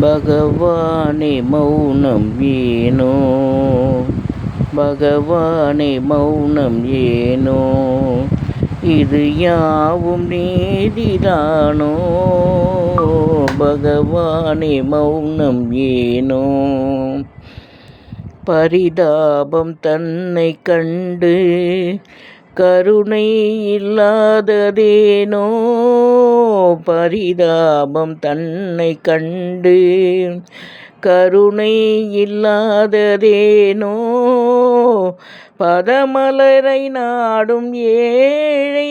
பகவானே மௌனம் ஏனோ? பகவானே மௌனம் ஏனோ? இது யாவும் நீதிதானோ? பகவானே மௌனம் ஏனோ? பரிதாபம் தன்னை கண்டு கருணை இல்லாததேனோ? பரிதாபம் தன்னை கண்டு கருணை இல்லாததேனோ பதமலரை நாடும் ஏழை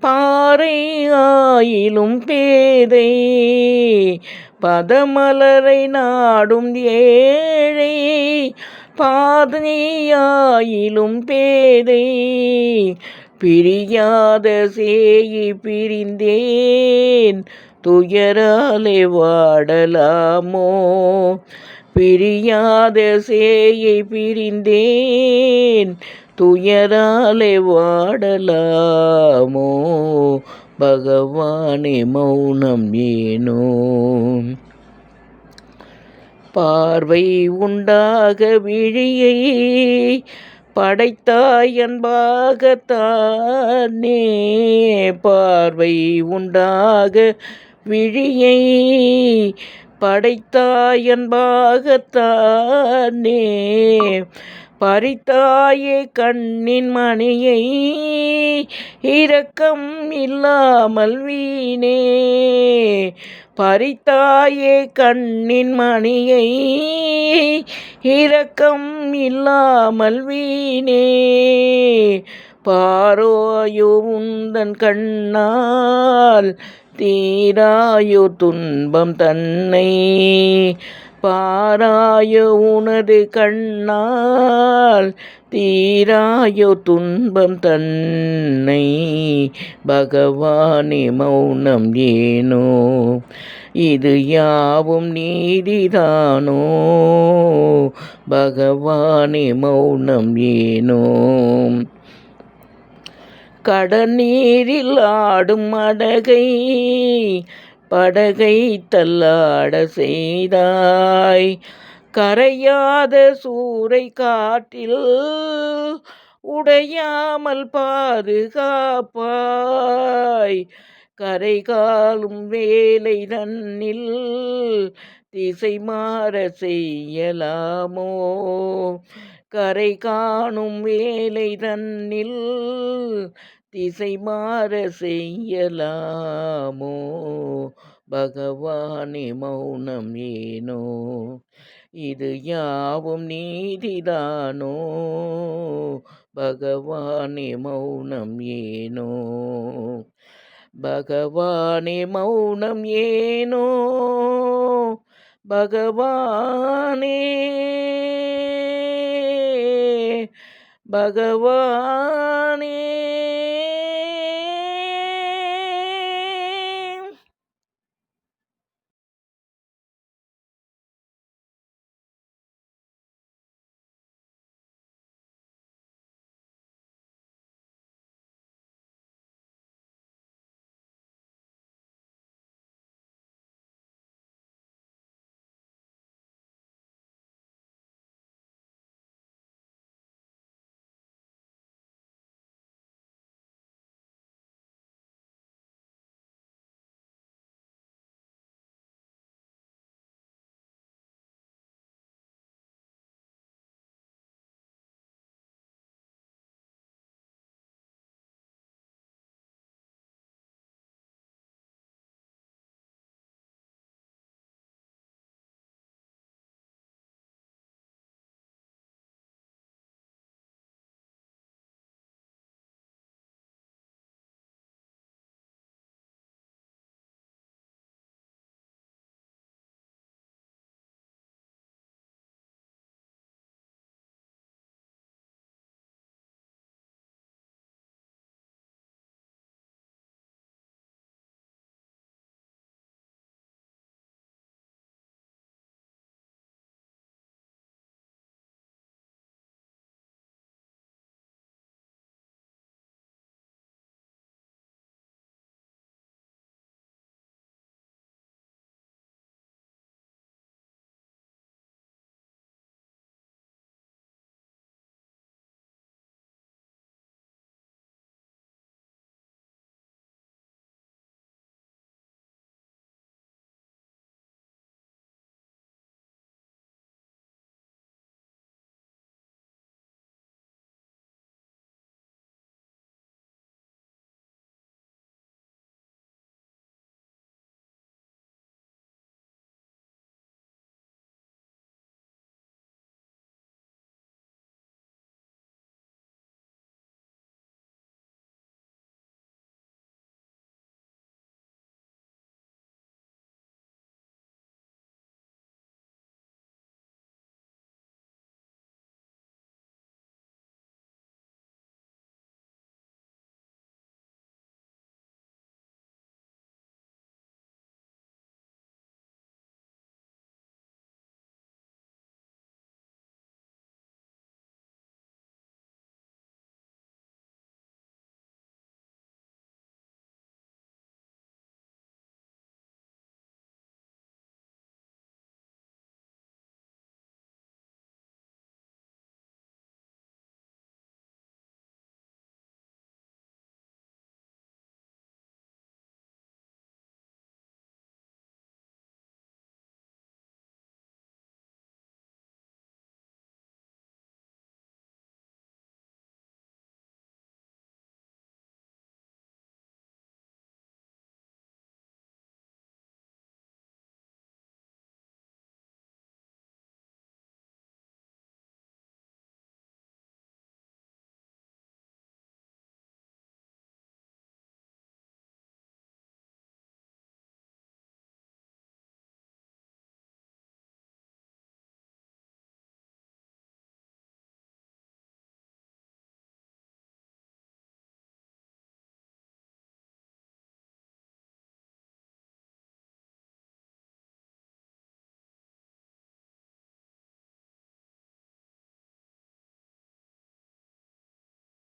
பாறை ஆயிலும் பேதை பதமலரை நாடும் ஏழை பாதையாயிலும் பேதை பிரியாத சேயி பிரிந்தேன். துயராலே வாடலாமோ? பிரியாத சேயை பிரிந்தேன். துயராலே வாடலாமோ? பகவானே மௌனம் ஏனோ? பார்வை உண்டாக விழியை படைத்தாய் அன்பாகத்தானே. பார்வை உண்டாக விழியை படைத்தாய் அன்பாகத்தானே. பறித்தாயே கண்ணின் மணியை இரக்கம் இல்லாமல் வீணே. பறித்தாயே கண்ணின் மணியை இரக்கம் இல்லாமல் வீணே. பாரோயோ உந்தன் கண்ணால் தீராயோ துன்பம் தன்னை. பாராய உனது கண்ணால் தீராயோ துன்பம் தன்னை பகவானே மௌனம் ஏனோ? இது யாவும் நீதிதானோ? பகவானே மௌனம் ஏனோ? கடநீரில் ஆடும் அடகை படகை தள்ளாட செய்தாய். கரையாத சூறை காற்றில் உடையாமல் பாதுகாப்பாய். கரை காலும் வேலை தன்னில் திசை மாற செய்யலாமோ? கரை காணும் வேலை தன்னில் திசை மாற செய்யலாமோ? பகவானே மௌனம் ஏனோ? இது யாவும் நீதிதானோ? பகவானே மௌனம் ஏனோ? பகவானே மௌனம் ஏனோ? பகவானே! பகவானே!